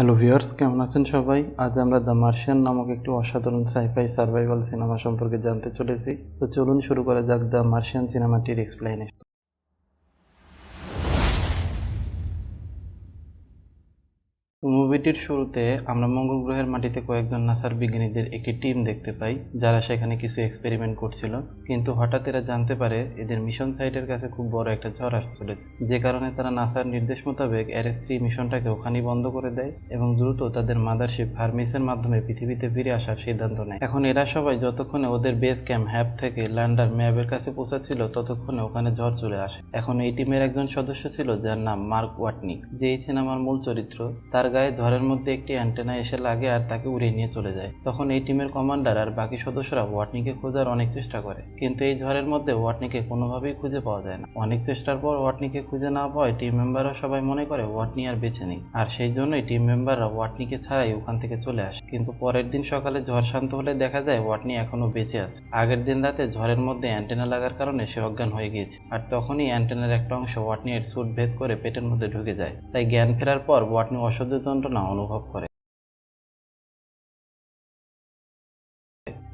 Hello viewers কেমন আছেন সবাই? আজ আমরা দ্য মার্শিয়ান নামক একটি অসাধারণ সাইফাই সার্ভাইভাল সিনেমা সম্পর্কে জানতে চলেছি। তো চলুন শুরু করা যাক দ্য মার্শিয়ান সিনেমাটির এক্সপ্লেনেশন মুভিটির শুরুতে আমরা মঙ্গল গ্রহের মাটিতে কয়েকজন নাসার বিজ্ঞানীদের একটি টিম দেখতে পাই, যারা সেখানে কিছু এক্সপেরিমেন্ট করছিল। কিন্তু হঠাৎ এরা জানতে পারে এদের মিশন সাইটের কাছে খুব বড় একটা ঝড় আসতে চলেছে যে কারণে তারা নাসার নির্দেশ মোতাবেক এরএস থ্রি মিশনটাকে ওখানেই বন্ধ করে দেয় এবং দ্রুত তাদের মাদারশিপ হারমিসের মাধ্যমে পৃথিবীতে ফিরে আসার সিদ্ধান্ত নেয়। এখন এরা সবাই যতক্ষণে ওদের বেস ক্যাম্প হ্যাপ থেকে ল্যান্ডার ম্যাবের কাছে পৌঁছাচ্ছিল, ততক্ষণে ওখানে ঝড় চলে আসে। এখন এই টিমের একজন সদস্য ছিল, যার নাম মার্ক ওয়াটনি। যে এই সিনেমার মূল চরিত্র, তার গায়ে ঝড়ের মধ্যে একটি অ্যান্টেনা এসে লাগে আর তাকে উড়িয়ে নিয়ে চলে যায়। তখন এই টিমের কমান্ডার আর বাকি সদস্যরা ওয়াটনিকে খোঁজার অনেক চেষ্টা করে। কিন্তু এই ঝড়ের মধ্যে ওয়াটনিকে কোনোভাবেই খুঁজে পাওয়া যায় না। অনেক চেষ্টার পর ওয়াটনিকে খুঁজে না পাওয়ায় টিম মেম্বাররা সবাই মনে করে ওয়াটনি আর বেঁচে নেই। আর সেই জন্যই টিম মেম্বাররা ওয়াটনিকে ছাড়াই ওখান থেকে চলে আসে। কিন্তু পরের দিন সকালে ঝড় শান্ত হলে দেখা যায় ওয়াটনি এখনও বেঁচে আছে। আগের দিন রাতে ঝড়ের মধ্যে অ্যান্টেনা লাগার কারণে সে অজ্ঞান হয়ে গিয়েছে। আর তখনই অ্যান্টেনার একটা অংশ ওয়াটনি এর স্যুট ভেদ করে পেটের মধ্যে ঢুকে যায়। তাই জ্ঞান ফেরার পর ওয়াটনি অসহ্য যন্ত্রণা অনুভব করে।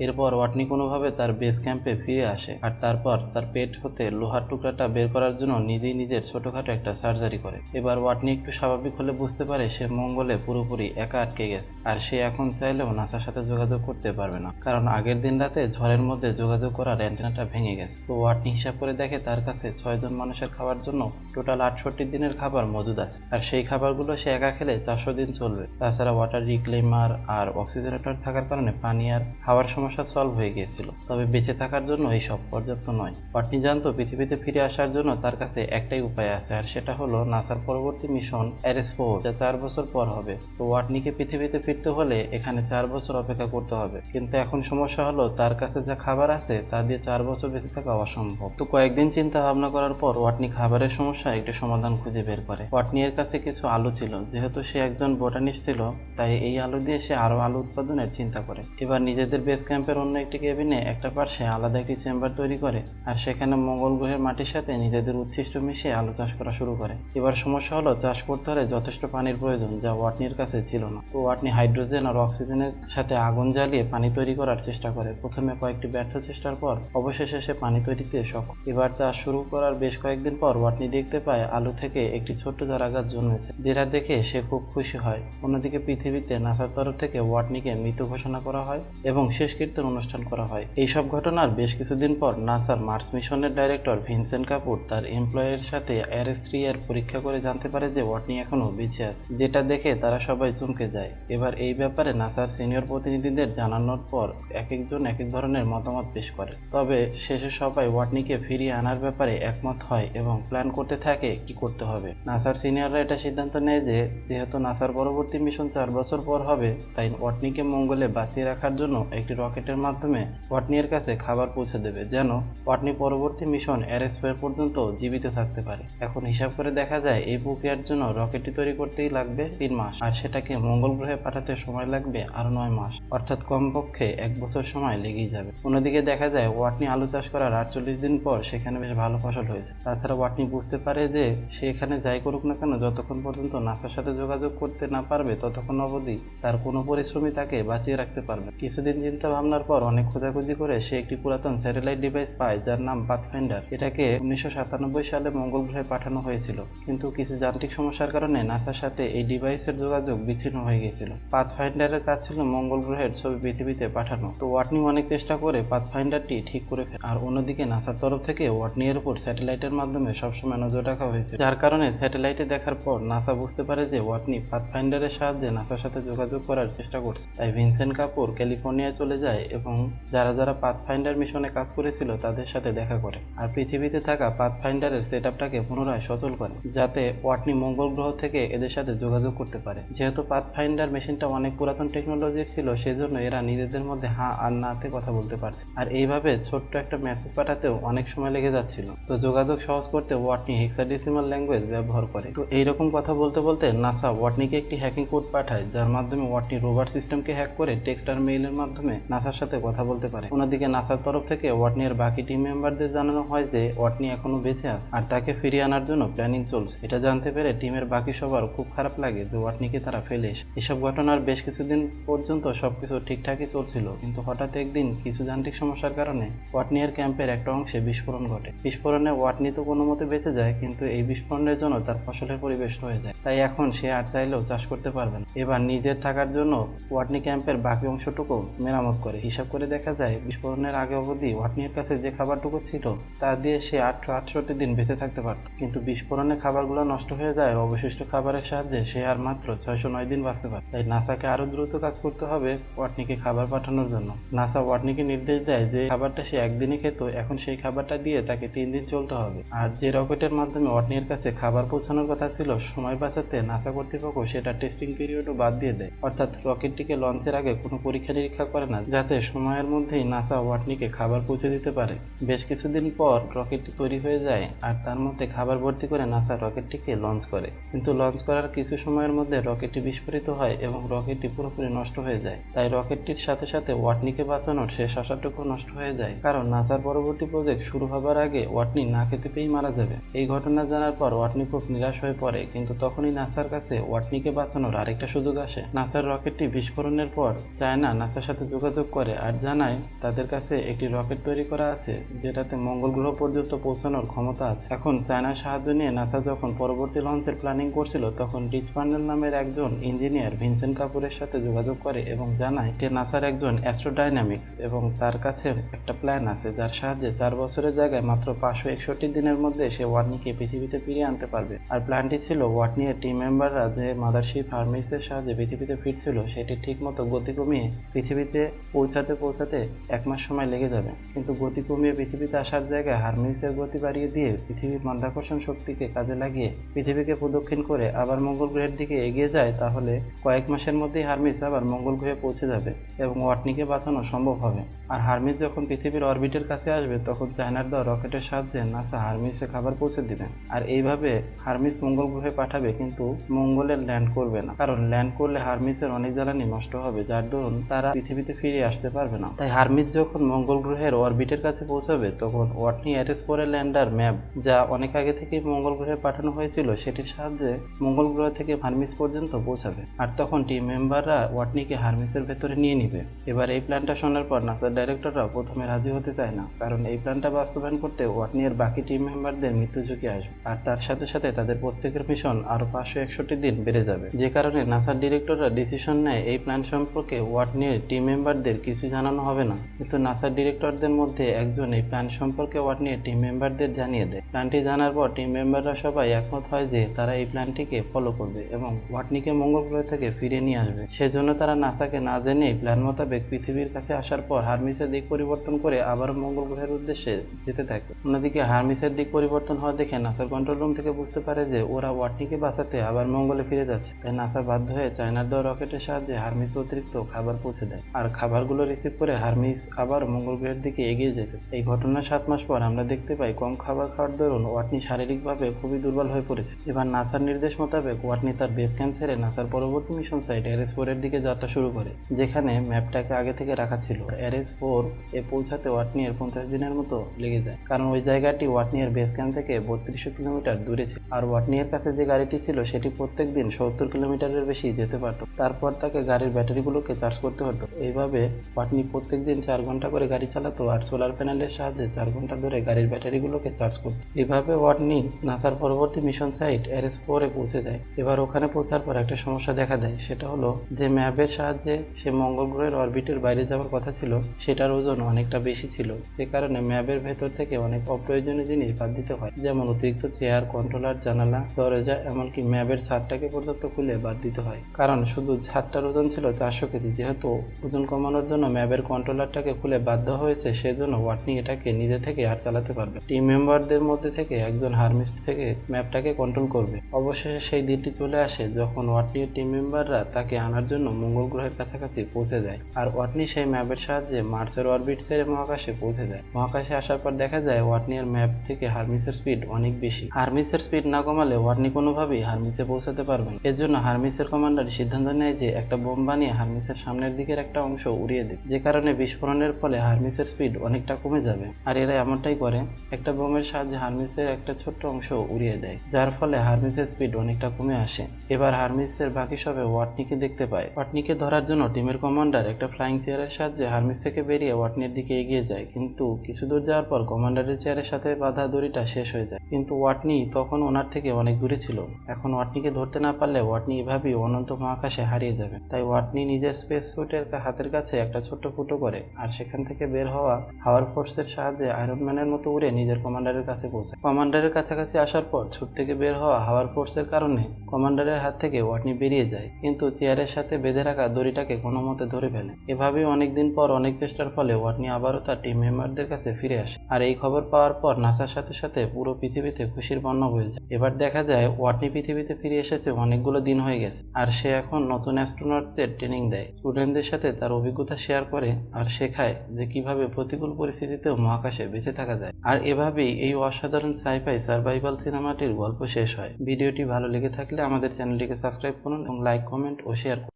এরপর ওয়াটনি কোনোভাবে তার বেস ক্যাম্পে ফিরে আসে আর তারপর তার পেট হতে লোহার টুকরাটা বের করার জন্য নিজেই নিজের ছোটখাটো একটা সার্জারি করে। এবার ওয়াটনি একটু স্বাভাবিক হলে বুঝতে পারে সে মঙ্গলে পুরোপুরি একা আটকে গেছে আর সে এখন চাইলেও নাসার সাথে যোগাযোগ করতে পারবে না। কারণ আগের দিন রাতে ঝড়ের মধ্যে যোগাযোগ করার অ্যান্টেনাটা ভেঙে গেছে। তো ওয়াটনি হিসাব করে দেখে তার কাছে ছয়জন মানুষের খাওয়ার জন্য টোটাল আটষট্টি দিনের খাবার মজুদ আছে। আর সেই খাবারগুলো সে একা খেলে চারশো দিন চলবে। তাছাড়া ওয়াটার রিক্লেমার আর অক্সিজেনেটর থাকার কারণে পানি আর খাওয়ার সমস্যা সলভ হয়ে গিয়েছিল। তবে বেঁচে থাকার জন্য এই সব পর্যাপ্ত নয়। ওয়াটনি জানতো, পৃথিবীতে ফিরে আসার জন্য তার কাছে একটাই উপায় আছে, আর সেটা হলো নাসার পরবর্তী মিশন এরএস ফোর যা চার বছর পর হবে। তো ওয়াটনিকে পৃথিবীতে ফিরতে হলে এখানে চার বছর অপেক্ষা করতে হবে। কিন্তু এখন সমস্যা হলো, তার কাছে যা খাবার আছে, তা দিয়ে চার বছর বেঁচে থাকা অসম্ভব। তো কয়েকদিন চিন্তা ভাবনা করার পর ওয়াটনি খাবারের সমস্যা একটি সমাধান খুঁজে বের করে। ওয়াটনি এর কাছে কিছু আলু ছিল, যেহেতু সে একজন বোটানিস্ট ছিল, তাই এই আলু দিয়ে সে আরও আলু উৎপাদনের চিন্তা করে। এবার নিজেদের বেস ক্যাম্পের অন্য একটি কেবিনে একটা পার্শ্বে আলাদা একটি চেম্বার তৈরি করে, আর সেখানে মঙ্গল গ্রহের মাটির সাথে নিজেদের উচ্ছিষ্ট মিশিয়ে আলু চাষ করা শুরু করে। এবার সমস্যা হলো, চাষ করতে হলে যথেষ্ট পানির প্রয়োজন যা ওয়াটনির কাছে ছিল না। তো ওয়াটনি হাইড্রোজেন আর অক্সিজেনের সাথে আগুন জ্বালিয়ে পানি তৈরি করার চেষ্টা করে। প্রথমে কয়েকটি ব্যর্থ চেষ্টার পর অবশেষে সে পানি তৈরিতে সক্ষম। এবার চাষ শুরু করার বেশ কয়েকদিন পর ওয়াটনি দেখতে পায় আলু থেকে একটি ছোট্ট চারা গাছ জন্মেছে। যেটা দেখে সে খুব খুশি হয়। অন্যদিকে পৃথিবীতে নাসার তরফ থেকে ওয়াটনিকে মৃত ঘোষণা করা হয় এবং শেষকৃত্যের অনুষ্ঠান করা হয়। এই সব ঘটনার বেশ কিছুদিন পর নাসার মার্স মিশনের ডাইরেক্টর ভিনসেন্ট কাপুর তার এমপ্লয়ের সাথে এস থ্রি এর পরীক্ষা করে জানতে পারে যে ওয়াটনি এখনও বেঁচে আছে। যেটা দেখে তারা সবাই চমকে যায়। এবার এই ব্যাপারে নাসার সিনিয়র প্রতিনিধিদের জানানোর পর এক একজন এক এক ধরনের মতামত পেশ করে। তবে শেষে সবাই ওয়াটনিকে ফিরিয়ে আনার ব্যাপারে একমত হয় এবং প্ল্যান করতে থাকে কি করতে হবে। নাসার সিনিয়ররা এটা সিদ্ধান্ত নেয় যে, যেহেতু নাসার পরবর্তী মিশন চার বছর পর হবে, তাই ওয়াটনিকে মঙ্গলে বাঁচিয়ে রাখার জন্য একটি রকেটের মাধ্যমে ওয়াটনির কাছে খাবার পৌঁছে দেবে, যেন ওয়াটনি পরবর্তী মিশন এর পর্যন্ত জীবিত থাকতে পারে। এখন হিসাব করে দেখা যায়, এই প্রক্রিয়ার জন্য রকেটটি তৈরি করতেই লাগবে তিন মাস, আর সেটাকে মঙ্গল গ্রহে পাঠাতে সময় লাগবে আরও নয় মাস। অর্থাৎ কমপক্ষে এক বছর সময় লেগেই যাবে। অন্যদিকে দেখা যায়, ওয়াটনি আলু চাষ করার আটচল্লিশ দিন পর সেখানে বেশ ভালো ফসল হয়েছে। তাছাড়া ওয়াটনি বুঝতে পারে যে, সে এখানে যাই করুক না কেন, যতক্ষণ পর্যন্ত নাসার সাথে যোগাযোগ করতে না পারবে, ততক্ষণ অবধি তার কোনো পরিশ্রমী তাকে বাঁচিয়ে রাখতে পারবে কিছুদিন চিন্তা ভাবনার পর অনেক খোঁজাখুঁজি করে সে একটি পুরাতন স্যাটেলাইট ডিভাইস পায়, যার নাম পাথফাইন্ডার এটাকে উনিশশো সাতানব্বই সালে মঙ্গল গ্রহে পাঠানো হয়েছিল। কিন্তু কিছু যান্ত্রিক সমস্যার কারণে নাসার সাথে এই ডিভাইসের যোগাযোগ বিচ্ছিন্ন হয়ে গিয়েছিল। পাথফাইন্ডারের কাজ ছিল মঙ্গল গ্রহের ছবি পৃথিবীতে পাঠানো। তো ওয়াটনি অনেক চেষ্টা করে পাথফাইন্ডারটি ঠিক করে ফেলে। আর অন্যদিকে নাসার তরফ থেকে ওয়াটনি এর উপর স্যাটেলাইটের মাধ্যমে সবসময় নজর রাখা হয়েছে। যার কারণে স্যাটেলাইটে দেখার পর নাসা বুঝতে পারে যে ওয়াটনি পাথফাইন্ডারের সাহায্যে নাসার সাথে যোগাযোগ করার চেষ্টা করছে। তাই ভিনসেন্ট কাপুর ক্যালিফোর্নিয়ায় চলে যায় এবং যারা যারা পাথফাইন্ডার মিশনে কাজ করেছিল তাদের সাথে দেখা করে। আর পৃথিবীতে থাকা পাথফাইন্ডারের সেট আপটাকে পুনরায় সচল করে, যাতে ওয়াটনি মঙ্গল গ্রহ থেকে এদের সাথে যোগাযোগ করতে পারে। যেহেতু পাথফাইন্ডার মেশিনটা অনেক পুরাতন টেকনোলজির ছিল, সেজন্য এরা নিজেদের মধ্যে হ্যাঁ আর নাতে কথা বলতে পারছে। আর এইভাবে ছোট্ট একটা মেসেজ পাঠাতেও অনেক সময় লেগে যাচ্ছিল। তো যোগাযোগ সহজ করতে ওয়াটনি হেক্সাডেসিমাল ল্যাঙ্গুয়েজ ব্যবহার করে। তো এইরকম কথা বলতে বলতে নাসা ওয়াটনিকে একটি হ্যাকিং কোড পাঠায়, যার মাধ্যমে ওয়াটনি রোভার সিস্টেমকে হ্যাক করে টেক্সট আর মেইলের মাধ্যমে নাসার সাথে কথা বলতে পারে। অন্যদিকে নাসার তরফ থেকে ওয়াটনির বাকি টিম মেম্বারদের জানানো হয় যে, ওয়াটনি এখনও বেঁচে আছে আর তাকে ফিরিয়ে আনার জন্য প্ল্যানিং চলছে। এটা জানতে পেরে টিমের বাকি সবার খুব খারাপ লাগে যে, ওয়াটনিকে তারা ফেলে এসে। এসব ঘটনার বেশ কিছুদিন পর্যন্ত সবকিছু ঠিকঠাকই চলছিল। কিন্তু হঠাৎ একদিন কিছু যান্ত্রিক সমস্যার কারণে ওয়াটনিয়ার ক্যাম্পের একটা অংশে বিস্ফোরণ ঘটে। বিস্ফোরণে ওয়াটনি তো কোনো মতে বেঁচে যায়, কিন্তু এই বিস্ফোরণের জন্য তার ফসলের পরিবেশ হয়ে যায়। তাই এখন সে আর চাইলেও চাষ করতে পারবে না। এবার নিজের থাকার জন্য ওয়াটনি ক্যাম্পের বাকি অংশটুকু মেরামত করে। হিসাব করে দেখা যায়, বিস্ফোরণের আগে অবধি ওয়াটনির কাছে যে খাবারটুকু ছিল, তা দিয়ে সে আটশো আটষট্টি দিন বেঁচে থাকতে পারত। কিন্তু বিস্ফোরণে খাবারগুলো নষ্ট হয়ে যায়, অবশিষ্ট খাবারের সাহায্যে সে আর মাত্র ছয়শো নয় দিন বাঁচতে পারে তাই নাসাকে আরও দ্রুত কাজ করতে হবে ওয়াটনিকে খাবার পাঠানোর জন্য। নাসা ওয়াটনিকে নির্দেশ দেয় যে, খাবারটা সে একদিনই খেত, এখন সেই খাবারটা দিয়ে তাকে তিন দিন চলতে হবে। আর যে রকেটের মাধ্যমে ওয়াটনির কাছে খাবার পৌঁছানোর কথা ছিল, সময় বাঁচাতে নাসা কর্তৃপক্ষ সেটা টেস্টিং পিরিয়ডও বাদ দিয়ে দেয়। অর্থাৎ রকেটটিকে লঞ্চের আগে কোনো পরীক্ষা নিরীক্ষা করে না যাতে সময়ের মধ্যেই নাসা ওয়াটনিকে খাবার পৌঁছে দিতে পারে। বেশ কিছুদিন পর রকেটটি তৈরি হয়ে যায় আর তার মধ্যে খাবার ভর্তি করে নাসা রকেটটিকে লঞ্চ করে। কিন্তু লঞ্চ করার কিছু সময়ের মধ্যে রকেটটি বিস্ফোরিত হয় এবং রকেটটি পুরোপুরি নষ্ট হয়ে যায়। তাই রকেটটির সাথে সাথে ওয়াটনিকে বাঁচানোর শেষ আশাটুকু নষ্ট হয়ে যায়। কারণ নাসার পরবর্তী প্রজেক্ট শুরু হবার আগে ওয়াটনি না খেতে পেয়েই মারা যাবে। এই ঘটনা জানার পর ওয়াটনি খুব নিরাশ হয়ে পড়ে, কিন্তু তখনই নাসার কাছে ওয়াটনিকে বাঁচানোর আরেকটা সুযোগ আসে। নাসার রকেটটি বিস্ফোরণের পর চায়না নাসার সাথে যোগাযোগ করে আর জানায় তাদের কাছে একটি রকেট তৈরি করা আছে, যেটাতে মঙ্গল গ্রহ পর্যন্ত পৌঁছানোর ক্ষমতা আছে। এখন চায়নার সাহায্য নিয়ে নাসা যখন পরবর্তী লঞ্চের প্ল্যানিং করছিল, তখন রিচ পান্ডেল নামের একজন ইঞ্জিনিয়ার ভিনসেন্ট কাপুরের সাথে যোগাযোগ করে এবং জানায় যে নাসার একজন অ্যাস্ট্রোডাইনামিক্স এবং তার কাছে একটা প্ল্যান আছে, যার সাহায্যে চার বছরের জায়গায় মাত্র পাঁচশো একষট্টি দিনের মধ্যে সে ওয়াটনিকে পৃথিবীতে ফিরিয়ে আনতে পারবে। আর প্ল্যানটি ছিল ওয়াটনির টিম মেম্বাররা যে মাদারশিপ হার্মিসের সাহায্যে পৃথিবীতে ফিরছিল, সেটি ঠিকমতো গতি কমিয়ে পৃথিবীতে পৌঁছাতে পৌঁছাতে এক মাস সময় লেগে যাবে। কিন্তু গতি কমিয়ে পৃথিবীতে আসার জায়গায় হার্মিসের গতি বাড়িয়ে দিয়ে পৃথিবীর মাধ্যাকর্ষণ শক্তিকে কাজে লাগিয়ে পৃথিবীকে প্রদক্ষিণ করে আবার মঙ্গল গ্রহের দিকে এগিয়ে যায়, তাহলে কয়েক মাসের মধ্যেই হার্মিস আবার মঙ্গল গ্রহে পৌঁছে যাবে এবং ওয়াটনিকে বাঁচানো সম্ভব হবে। আর হার্মিস যখন পৃথিবীর অরবিটের কাছে আসবে, তখন চায়নার দেওয়া রকেটের সাহায্যে নাসা হার্মিসে খাবার পৌঁছে দিবেন আর এইভাবে হার্মিস মঙ্গল গ্রহে পাঠাবে, কিন্তু মঙ্গলে ল্যান্ড করবে না। কারণ ল্যান্ড করলে হার্মিসের অনেক জ্বালানি নষ্ট হবে, যার দরুন তারা পৃথিবীতে ফিরে আসতে পারবে না। তাই হার্মিস যখন মঙ্গল গ্রহের অরবিটের কাছে পৌঁছাবে, তখন Watney Ares four lander map যা অনেক আগে থেকেই মঙ্গল গ্রহে পাঠানো হয়েছিল, সেটির সাহায্যে মঙ্গল গ্রহ থেকে হার্মিস পর্যন্ত পৌঁছাবে। আর তখন টিম মেম্বাররা ওয়াটনিকে হার্মিসের ভেতরে নিয়ে নিবে। এবার এই প্ল্যানটা শোনার পর নাসার ডাইরেক্টররা প্রথমে রাজি হতে চায় না, কারণ এই প্ল্যানটা বাস্তবায়ন করতে ওয়াটনির বাকি টিম মেম্বারদের মৃত্যু ঝুঁকি আসবে। আর তার সাথে সাথে তাদের প্রত্যেকের মিশন আরও পাঁচশো একষট্টি দিন বেড়ে যাবে। যে কারণে নাসার ডিরেক্টররা ডিসিশন নেয় এই প্ল্যান সম্পর্কে ওয়াটনির টিম মেম্বারদের কিছু জানানো হবে না। কিন্তু নাসার ডিরেক্টরদের মধ্যে একজন এই প্ল্যান সম্পর্কে ওয়াটনির টিম মেম্বারদের জানিয়ে দেয়। প্ল্যানটি জানার পর টিম মেম্বাররা সবাই একমত হয় যে তারা এই প্ল্যানটিকে ফলো করবে এবং ওয়াটনিকে মঙ্গল গ্রহ থেকে ফিরে নিয়ে আসবে। সেজন্য তারা নাসাকে না জেনে প্ল্যান মোতাবেক পৃথিবীর কাছে আসার পর হার্মিসের দিক পরিবর্তন করে আবার মঙ্গল গ্রহের উদ্দেশ্যে যেতে থাকে। অন্যদিকে হার্মিসের দিক পরিবর্তন হওয়া দেখে নাসার কন্ট্রোল রুম থেকে বুঝতে পারে যে ওরা ওয়াটনিকে বাঁচাতে আবার মঙ্গলে ফিরে যাচ্ছে। তাই নাসা বাধ্য হয়ে চায়নার দেওয়া রকেটের সাহায্যে হার্মিস অতিরিক্ত খাবার পৌঁছে দেয়। আর খাবারগুলো রিসিভ করে হার্মিস আবার মঙ্গল গ্রহের দিকে এগিয়ে যেতে। এই ঘটনার সাত মাস পর আমরা দেখতে পাই কম খাবার খাওয়ার দরুন ওয়াটনি শারীরিকভাবে খুবই দুর্বল হয়ে পড়েছে। এবার নাসার নির্দেশ মোতাবেক ওয়াটনি তার বেস ক্যাম্প ছেড়ে নাসার পরবর্তী মিশন সাইট এরএস ফোরের দিকে যাত্রা শুরু করে, যেখানে ম্যাপটাকে আগে থেকে রাখা ছিল। এরএস ফোর এ পৌঁছাতে ওয়াটনি এর পঞ্চাশ দিনের মতো লেগে যায়। কারণ ওই জায়গাটি ওয়াটনি এর বেস ক্যাম্প থেকে বত্রিশশো কিলোমিটার দূরে ছিল। আর ওয়াটনি এর কাছে যে গাড়িটি ছিল, সেটি প্রত্যেক দিন সত্তর কিলোমিটারের বেশি যেতে পারত। তারপর তাকে গাড়ির ব্যাটারিগুলোকে চার্জ করতে হতো। এইভাবে ওয়াটনি প্রত্যেক দিন চার ঘণ্টা করে গাড়ি চালাতো আর সোলার প্যানেলের সাহায্যে চার ঘণ্টা ধরে গাড়ির ব্যাটারিগুলোকে চার্জ করতো। এভাবে ওয়াটনি নাসার পরবর্তী মিশন সাইট এরএস ফোরে পৌঁছে যায় এবার ওখানে পৌঁছার পর একটা সমস্যা দেখা দেয়, সেটা হলো যে ম্যাপের সাহায্যে সে মঙ্গল গ্রহের অরবিটের বাইরে যাওয়ার কথা ছিল, সেটার ওজন অনেকটা বেশি ছিল। যে কারণে ম্যাপের ভেতর থেকে অনেক অপ্রয়োজনীয় জিনিস বাদ দিতে হয়, যেমন অতিরিক্ত চেয়ার কন্ট্রোলার জানালা, দরজা, এমনকি ম্যাপের ছাদটাকে পর্যন্ত খুলে বাদ দিতে হয়। কারণ শুধু ছাদটার ওজন ছিল চারশো কেজি, যেহেতু ওজন কমানোর জন্য ম্যাপের কন্ট্রোলারটাকে খুলে দেওয়া হয়েছে, সেজন্য ওয়াটনি এটাকে নিজে থেকে আর চালাতে পারবে। টিম মেম্বারদের মধ্যে থেকে একজন হার্মিস্ট থেকে ম্যাপটাকে কন্ট্রোল করবে। অবশেষে সেই দিনটি চলে আসে যখন ওয়াটনির টিম মেম্বাররা তাকে আনার জন্য মঙ্গল গ্রহের কাছাকাছি পৌঁছে যায় আর ওয়াটনি সেই ম্যাপের সাহায্যে মার্সের অরবিট ছেড়ে মহাকাশে পৌঁছে যায়। মহাকাশে আসার পর দেখা যায় ওয়াটনির ম্যাপ থেকে হার্মিসের স্পিড অনেক বেশি। হার্মিসের স্পিড না কমালে ওয়াটনি কোনোভাবেই হার্মিসে পৌঁছাতে পারবে এর জন্য হার্মিসের কমান্ডার সিদ্ধান্ত নেয় যে একটা বোম বানিয়ে হার্মিসের সামনের দিকের একটা অংশ উড়িয়ে দেবে যে কারণে বিস্ফোরণের ফলে হারমিসের স্পিড অনেকটা কমে যাবে। আর এরা এমনটাই করে, একটা বোমের সাহায্যে হারমিসের একটা ছোট্ট অংশ উড়িয়ে দেয়, যার ফলে হারমিসের স্পিড অনেকটা কমে আসে। এবার হারমিসের বাকি সবে ওয়াটনিকে দেখতে পায়। ওয়াটনিকে ধরার জন্য টিমের কমান্ডার একটা ফ্লাইং চেয়ারের সাহায্যে হারমিস থেকে বেরিয়ে ওয়াটনির দিকে এগিয়ে যায়। কিন্তু কিছু দূর যাওয়ার পর কমান্ডারের চেয়ারের সাথে বাঁধা দড়িটা শেষ হয়ে যায়। কিন্তু ওয়াটনি তখন ওনার থেকে অনেক দূরে ছিল। এখন ওয়াটনিকে ধরতে না পারলে ওয়াটনি এভাবেই অনন্ত মহাকাশে হারিয়ে যাবে। তাই ওয়াটনি নিজের স্পেস স্যুটের হাতের কাছে একটা ছোট্ট ফুটো করে আর সেখান থেকে বের হওয়া হাওয়ার ফোর্সের সাহায্যে আয়রন ম্যানের মতো উড়ে নিজের কমান্ডারের কাছে পৌঁছায়। কমান্ডারের কাছাকাছি আসার পর ছুট থেকে বের হওয়া হাওয়ার ফোর্সের কারণে কমান্ডারের হাত থেকে ওয়াটনি বেরিয়ে যায়, কিন্তু চেয়ারের সাথে বেঁধে রাখা দড়িটাকে কোনো মতে ধরে ফেলে। এভাবেই অনেকদিন পর, অনেক চেষ্টার ফলে ওয়াটনি আবারও তার টিম মেম্বারদের কাছে ফিরে আসে। আর এই খবর পাওয়ার পর নাসার সাথে সাথে পুরো পৃথিবীতে খুশির বন্যা বয়ে যায়। এবার দেখা যায় ওয়াটনি পৃথিবীতে ফিরে এসেছে অনেকগুলো দিন হয়ে গেছে, আর সে এখন নতুন অ্যাস্ট্রোনটদের ট্রেনিং দেয়। স্টুডেন্টদের সাথে তার অভিজ্ঞতা শেয়ার করে আর শেখায় যে কীভাবে প্রতিকূল পরিস্থিতিতেও মহাকাশে বেঁচে থাকা যায়। আর এভাবেই এই অসাধারণ সাইফাই সার্ভাইভাল সিনেমাটির গল্প শেষ হয়। ভিডিওটি ভালো লেগে থাকলে আমাদের চ্যানেলটিকে সাবস্ক্রাইব করুন এবং লাইক কমেন্ট ও শেয়ার করুন।